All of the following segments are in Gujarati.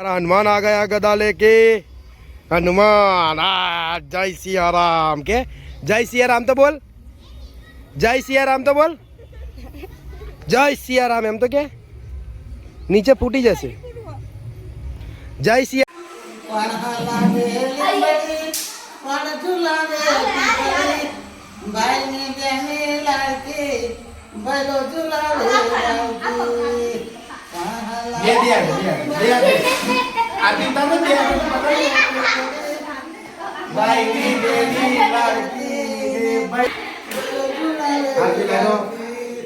हनुमान आ गया गदा लेके। हनुमान जय सिया राम के। जय सिया राम तो बोल। जय सिया राम तो बोल। जय सिया राम हम तो क्या? नीचे फूटी जैसे। जय सिया बैलो झुलावे લીંબડી, પણ ઝુલાવે પીપળી. ભાઈની બહેની લાડકી, ભલો ઝુલાવે લાડકી. પણ હલાવે ભલો ઝુલાવે લાડકી.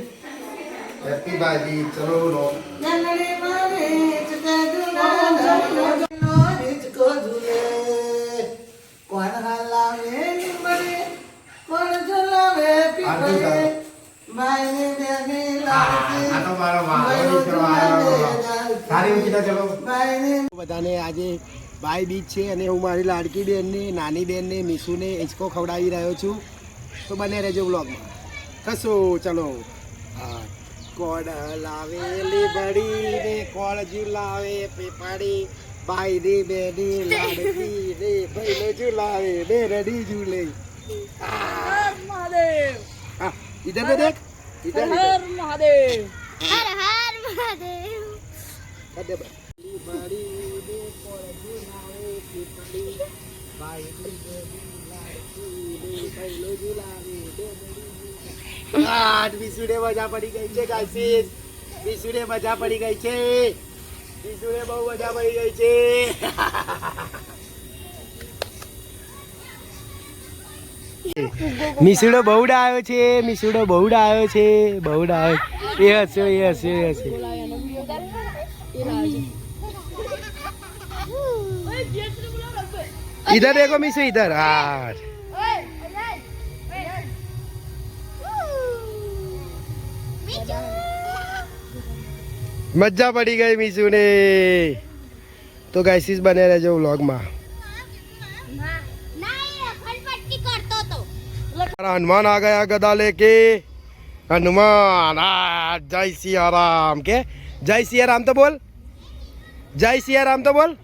હેપી બાજી ચલો નો જનડી મારી હિચકે ઝુલાવે, નો હિચકો ઝૂલે. કોણ હલાવે લીંબડી, કોણ ઝુલાવે પીપળી. ભાઈની બહેની લાડકી, આ તો મારો વારો ભલો બધાને આજે ભાઈ બીજ છે અને હું મારી લાડકી બેનને નાની બેનને મીસુને હિંચકો ખવડાવી રહ્યો છું. તો બને રહેજો બ્લોગમાં કશું ચલો. કોડ લાવેલી બડી ને કોળજુ લાવે પેપાડી. બાઈ રે બેની લાડકી રે ભાઈ ઝુલાવે બે રડી ઝુલે હા. ઇધર દેખ. ઇધર હર મહાદેવ. હર હર મહાદેવ. ખાધે વિસુડે મજા પડી ગઈ છે કાશીસ વિસુડે મજા પડી ગઈ છે વિસુડે બહુ મજા પડી ગઈ છે મિસુડો બહુ ડાયો છે મિસુડો બહુ ડાયો છે બહુ ડાયો એ હશે એ હશે એ હશે इधर देखो मिसू इधर हाँ મજા પડી ગઈ મીસુ ને તો ગાઈસીસ બને રહેજો વ્લોગમાં કરતો તો હનુમાન આ ગયા ગદા લેકે હનુમાન આ જય સિયા રામ કે જય સિયા રામ તો બોલ જય સિયા રામ તો બોલ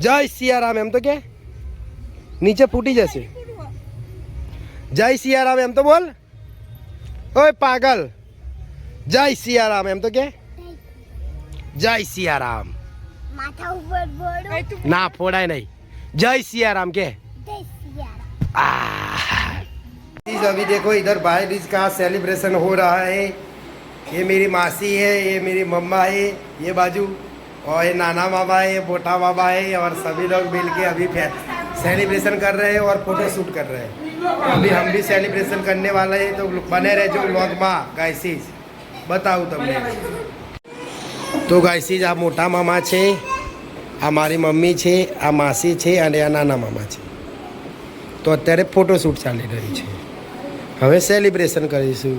જય સિયા રામ એમ તો કે નીચે ફૂટી જશે જય સિયા રામ એમ તો બોલ ઓય પાગલ જય સિયા રામ એમ તો કે જય સિયા રામ માથા ઉપર બોડો ના ફોડાય નહીં જય સિયા રામ કે દેસિયા प्लीज अभी देखो इधर भाई बीज का सेलिब्रेशन हो रहा है ये मेरी मासी है ये मेरी मम्मा है ये बाजू और ये नाना मामा है ये बोटा मामा है और सभी लोग मिल के अभी सेलिब्रेशन कर रहे हैं और फोटो शूट कर रहे हैं तो अभी हम भी सेलिब्रेशन करने वाले हैं तो बने रहे जो व्लॉग માં ગાયસીસ બતાવું તમને તો ગાયસીસ આ મોટા મામા છે આ મારી મમ્મી છે આ માસી છે અને આ નાના મામા છે તો અત્યારે ફોટોશૂટ ચાલી રહ્યું છે હવે સેલિબ્રેશન કરીશું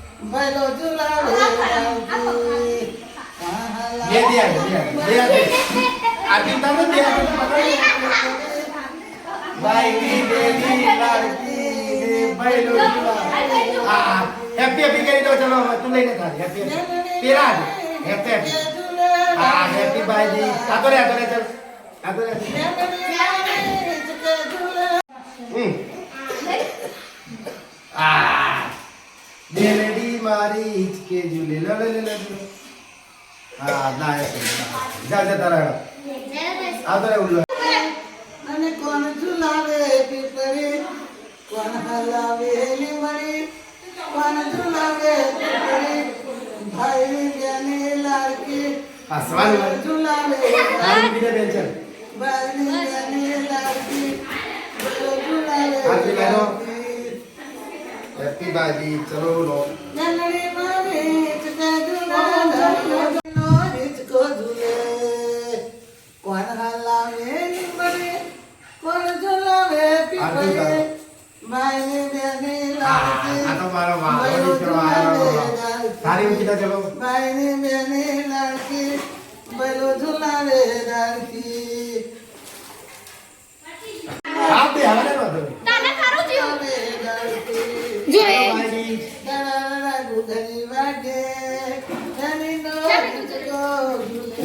પણ હલાવે લીંબડી, પણ ઝુલાવે પીપળી. ભાઈની બહેની લાડકી, ભલો ઝુલાવે લાડકી. પણ હલાવે હેપી હેપી કરી દો ચલો હવે તું લઈને થાક હેપી પેલા હેપી હેપી હા હેપી બાયજી આ રે આ રે ચાલ આ રે હમ આ બેલડી મારી હિચકે ઝૂલે લે લે લે લે હા ના એ જા જા તારા આ તો રે ઉલ્લો. મને કોણ ઝુલાવે પીપળી? કોણ હલાવે લીમડી? કોણ ઝુલાવે પીપળી? ભાઈ બહેની લાડકી. હા સવાલ ઝુલાવે આ બીજે બેન છે. ભાઈ બહેની લાડકી? ઝુલાવે આ મિલાવો. હેપી બાજી ચલો લો. કોણ હલાવે લીંબડી કોણ ઝૂલાવે પીપળે? માયની બેની લાડકી આ તો મારો વાલો બૈરું દીકરો આવ્યો. ઝૂલાવે સારી ઊંચી તો ચલો. માયની બેની લાડકી બૈરો ઝૂલાવે લાડકી આ બે હવે ને વાંધો નહીં. તને ખરું થયું ઝૂલાવે લાડકી જોઈએ બાજી. દરારા ગુગરી વાગે એની નો હિચકો ઝૂલે લે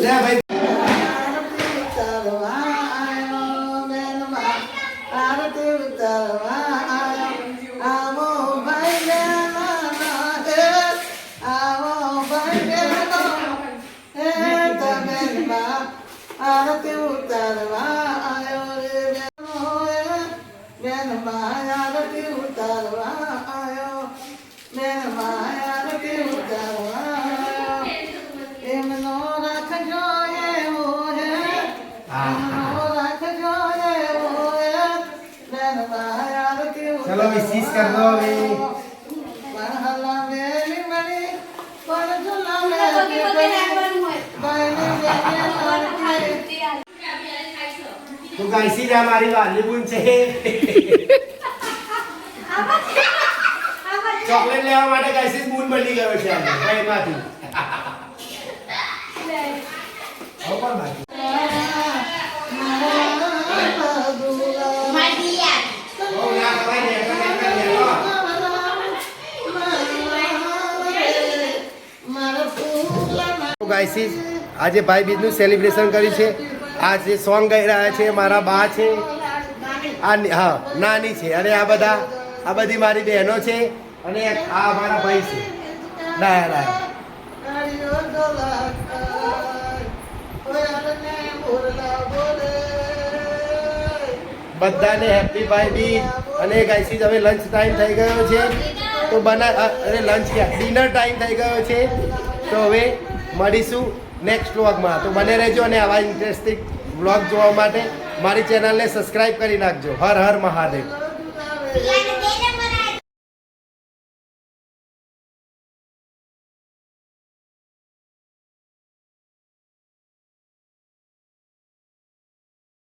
ભાઈ મણી બાયને બેને લાડકી તું ગાયસી જા મારી વાલી બુન છે? ચોકલેટ લેવા માટે ગાયસી બુન બની ગયો છે ભાઈમાંથી હવે પણ બાકી? તો આજે ભાઈ બીજનું સેલિબ્રેશન કર્યું છે. આ જે સોંગ ગાઈ રહ્યા છે, મારા બા છે. આ હા, નાની છે. અને આ બધા, આ બધી મારી બહેનો છે અને આ મારા ભાઈ છે. ડાયા ડાયા બધાને હેપી ભાઈ બી અને ગાયસીસ હવે લંચ ટાઈમ થઈ ગયો છે. તો બના, અરે લંચ ડિનર ટાઈમ થઈ ગયો છે. તો હવે મળીશું નેક્સ્ટ વ્લોગમાં તો બને રહેજો અને આવા ઇન્ટરેસ્ટિંગ વ્લોગ જોવા માટે મારી ચેનલને સબસ્ક્રાઈબ કરી નાખજો. હર હર મહાદેવ.